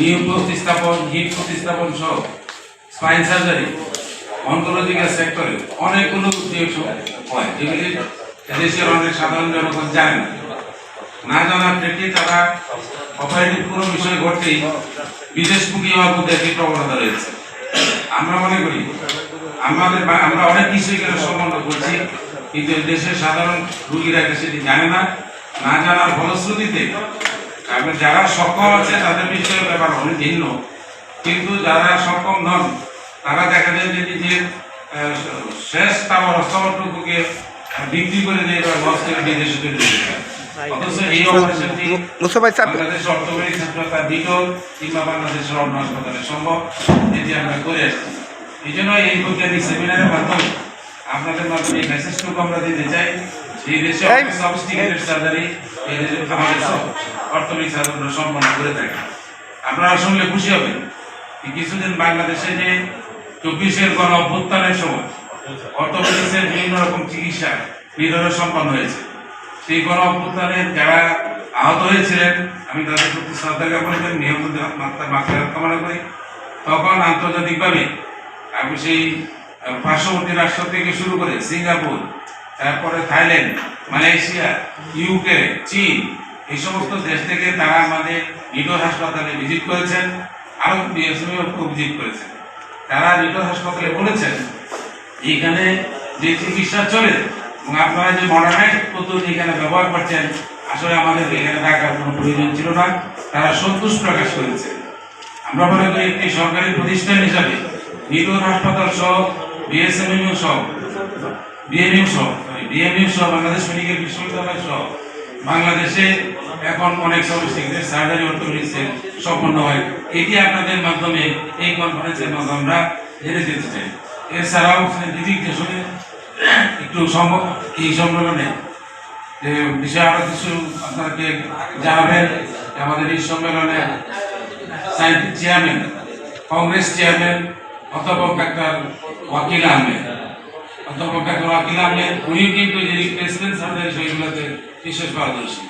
New প্রতিস্থাপন heap প্রতিস্থাপন সহ স্পাইন সার্জারি অনকোলজিক্যাল সেক্টরে অনেকগুলো উদ্যোগ হয়, যেগুলি দেশের অনেক সাধারণ জনগণ জানে না। না জানার প্রেক্ষে তারা অপারেটিভ কোনো বিষয় ঘটতেই বিদেশমুখী হওয়ার মধ্যে একটি প্রবণতা রয়েছে। আমরা মনে করি, আমাদের আমরা অনেক কিছু এখানে সম্বন্ধ করছি, কিন্তু দেশের সাধারণ রুগীরা সেটি জানে না? না জানার ফলশ্রুতিতে আমরা যারা সক্ষম আছে তাদের বিষয়ে ব্যাপার অনেক ভিন্ন কিন্তু যারা সক্ষম নন তারা দেখা যায় যে নিজের শেষ তার অস্তমটুকুকে বিক্রি করে দিয়ে বা লস করে বিদেশে চলে যেতে চায়। অথচ এই অপারেশনটি মুস্তফা ভাই সাহেব বাংলাদেশ অর্থনৈতিক হাসপাতাল বিটল কিংবা বাংলাদেশের অন্য হাসপাতালে সম্ভব আমরা করে আসছি এই জন্য এই বৈজ্ঞানিক সেমিনারের মাধ্যমে আপনাদের মাধ্যমে এই মেসেজটুকু আমরা দিতে চাই এই দেশে সার্জারি এই দেশে আমাদের সব অর্থনৈতিক সাধনরা সম্পন্ন করে থাকে। আপনারা শুনলে খুশি হবেন কিছুদিন বাংলাদেশে যে চব্বিশের গণ অভ্যুত্থানের সময় অর্থোপেডিক্সের বিভিন্ন রকম চিকিৎসা নিধনে সম্পন্ন হয়েছে। সেই গণ অভ্যুত্থানে যারা আহত হয়েছিলেন, আমি তাদের প্রতি শ্রদ্ধা জ্ঞাপন করি, নিহত মাত্রা মাত্রা কামনা করি তখন আন্তর্জাতিকভাবে আমি সেই পার্শ্ববর্তী রাষ্ট্র থেকে শুরু করে সিঙ্গাপুর, তারপরে থাইল্যান্ড, মালয়েশিয়া, ইউকে, চীন এই সমস্ত দেশ থেকে তারা আমাদের নিডোর হাসপাতালে ভিজিট করেছেন, আরও ভিজিট করেছেন। তারা নিডোর হাসপাতালে বলেছেন এখানে যে চিকিৎসা চলে এবং আপনারা যে মডার্নাইজ পদ্ধতি এখানে ব্যবহার করছেন, আসলে আমাদের এখানে রাখার কোনো প্রয়োজন ছিল না। তারা সন্তোষ প্রকাশ করেছে। আমরা মনে করি একটি সরকারি প্রতিষ্ঠান হিসাবে নিদোর হাসপাতাল সহ বিএসএমইউ সহ বিএমইউ সহ বিএমইউ সহ, বাংলাদেশ মেডিকেল বিশ্ববিদ্যালয় সহ বাংলাদেশে এখন অনেক সমস্যা সার্জারি অর্থোপেডিক্সের সম্পন্ন হয়। এটি আপনাদের মাধ্যমে এই কনফারেন্সের মাধ্যমে আমরা জেনে যেতে চাই। এছাড়াও সাইন্টিফিক শুনে একটু এই সম্মেলনে বিষয়ে আরও কিছু আপনাকে জানাবেন। আমাদের এই সম্মেলনে সাইন্টিফিক চেয়ারম্যান, কংগ্রেস চেয়ারম্যান অধ্যাপক ডাক্তার ওয়াকিল আহমেদ। অধ্যাপক ডাক্তার ওয়াকিল আহমেদ উনিও কিন্তু যে রিপ্লেসমেন্ট সার্জারি সেইগুলোতে বিশেষ পারদর্শী